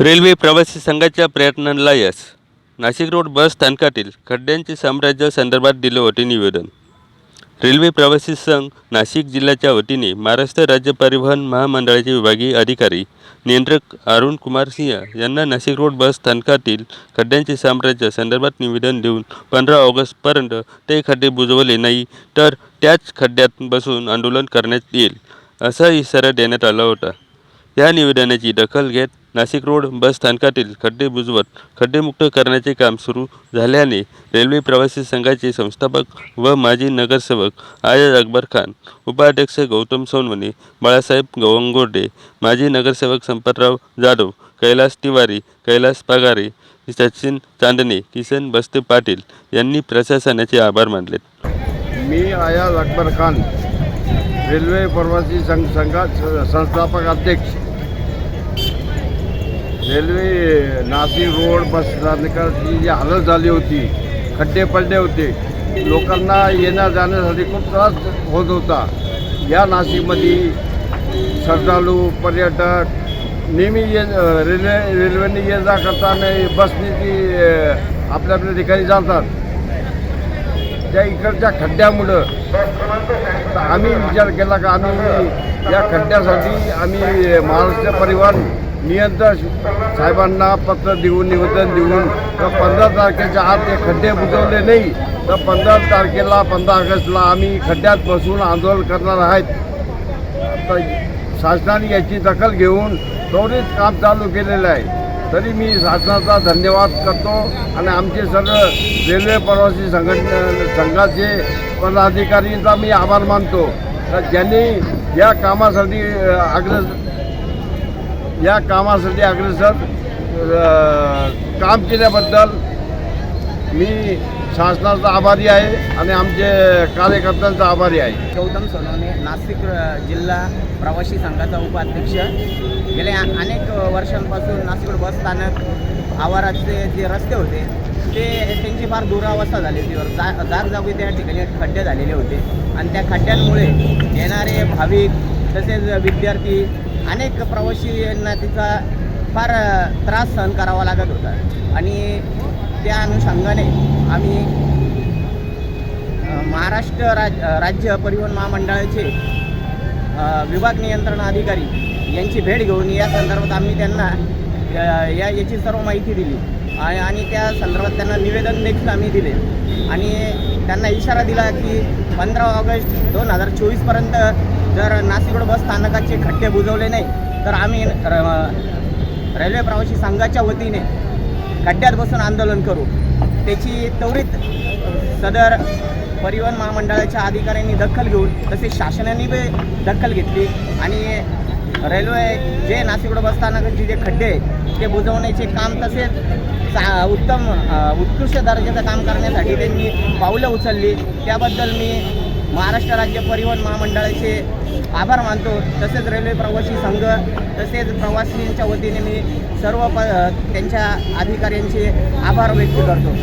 Railway प्रवासी संघाच्या प्रयत्नांना यश. नाशिक रोड बस स्थानकातील खड्ड्यांचे साम्राज्य संदर्भात दिले होते निवेदन. रेल्वे प्रवासी संघ नाशिक जिल्ह्याच्या वतीने महाराष्ट्र राज्य परिवहन महामंडळाचे विभागीय अधिकारी नियंत्रक अरुण कुमार सिंह यांना नाशिक रोड बस स्थानकातील खड्ड्यांचे साम्राज्य संदर्भात निवेदन देऊन पंधरा ऑगस्टपर्यंत ते खड्डे बुजवले नाही तर त्याच खड्ड्यात बसून आंदोलन करण्यात येईल असा इशारा देण्यात आला होता. या निवेदनाची दखल घेत नाशिक रोड बस स्थानकातील खड्डे बुजवत खड्डेमुक्त करण्याचे काम सुरू झाल्याने रेल्वे प्रवासी संघाचे संस्थापक व माजी नगरसेवक आयाज अकबर खान उपाध्यक्ष गौतम सोनवणे बाळासाहेब गवंगोर्डे माजी नगरसेवक संपतराव जाधव कैलास तिवारी कैलास पगारे सचिन चांदणे किसन बस्ते पाटील यांनी प्रशासनाचे आभार मानले. मी आयाज अकबर खान रेल्वे प्रवासी संघ संघात संस्थापक अध्यक्ष. रेल्वे नाशिक रोड बस स्थानकाची जी हालत झाली होती खड्डे पडले होते लोकांना येण्या जाण्यासाठी खूप त्रास होत होता. या नाशिकमध्ये श्रद्धाळू पर्यटक नेहमी ये रेल्वे रेल्वेने ये जा करताना बसने ती आपल्या आपल्या ठिकाणी जातात. त्या इकडच्या खड्ड्यामुळं आम्ही विचार केला का आम्ही या खड्ड्यासाठी आम्ही महाराष्ट्र परिवहन नियंत्रण साहेबांना पत्र देऊन निवेदन देऊन तर पंधरा तारखेच्या आत ते खड्डे बुजवले नाही तर पंधरा तारखेला पंधरा ऑगस्टला आम्ही खड्ड्यात बसून आंदोलन करणार आहेत. तर शासनाने याची दखल घेऊन त्वरित काम चालू केलेलं आहे. तरी मी शासनाचा धन्यवाद करतो आणि आमचे सर्व रेल्वे प्रवासी संघट संघाचे पदाधिकारींचा मी आभार मानतो. तर ज्यांनी या कामासाठी आग्रह अग्र या कामासाठी अग्रेसर काम केल्याबद्दल मी शासनाचा आभारी आहे आणि आमचे कार्यकर्त्यांचा आभारी आहे. गौतम सोनवणे नाशिक जिल्हा प्रवासी संघाचा उपाध्यक्ष. गेल्या अनेक वर्षांपासून नाशिक बस स्थानक आवाराचे जे रस्ते होते ते त्यांची फार दुरावस्था झाली होती. वर जा जागजागी त्या ठिकाणी खड्डे झालेले होते. आणि त्या खड्ड्यांमुळे येणारे भाविक तसेच विद्यार्थी अनेक प्रवासी यांना तिचा फार त्रास सहन करावा लागत होता. आणि त्या अनुषंगाने आम्ही महाराष्ट्र राज राज्य परिवहन महामंडळाचे विभाग नियंत्रण अधिकारी यांची भेट घेऊन या संदर्भात आम्ही त्यांना या याची सर्व माहिती दिली. आणि त्या संदर्भात त्यांना निवेदन देखील आम्ही दिले. आणि त्यांना इशारा दिला की पंधरा ऑगस्ट दोन हजार चोवीसपर्यंत जर नाशिक बस स्थानकाचे खड्डे बुजवले नाही तर आम्ही र- रेल्वे प्रवासी संघाच्या वतीने खड्ड्यात बसून आंदोलन करू. त्याची त्वरित सदर परिवहन महामंडळाच्या अधिकाऱ्यांनी दखल घेऊन तसेच शासनाने बी दखल घेतली आणि रेल्वे जे नाशिकरोड बस स्थानकाचे जे खड्डे आहेत ते बुजवण्याचे काम तसेच उत्तम उत्कृष्ट दर्जाचं काम करण्यासाठी त्यांनी पावलं उचलली. त्याबद्दल मी महाराष्ट्र राज्य परिवहन महामंडळाचे आभार मानतो. तसेच रेल्वे प्रवासी संघ तसेच प्रवासींच्या वतीने मी सर्व प त्यांच्या अधिकाऱ्यांचे आभार व्यक्त करतो.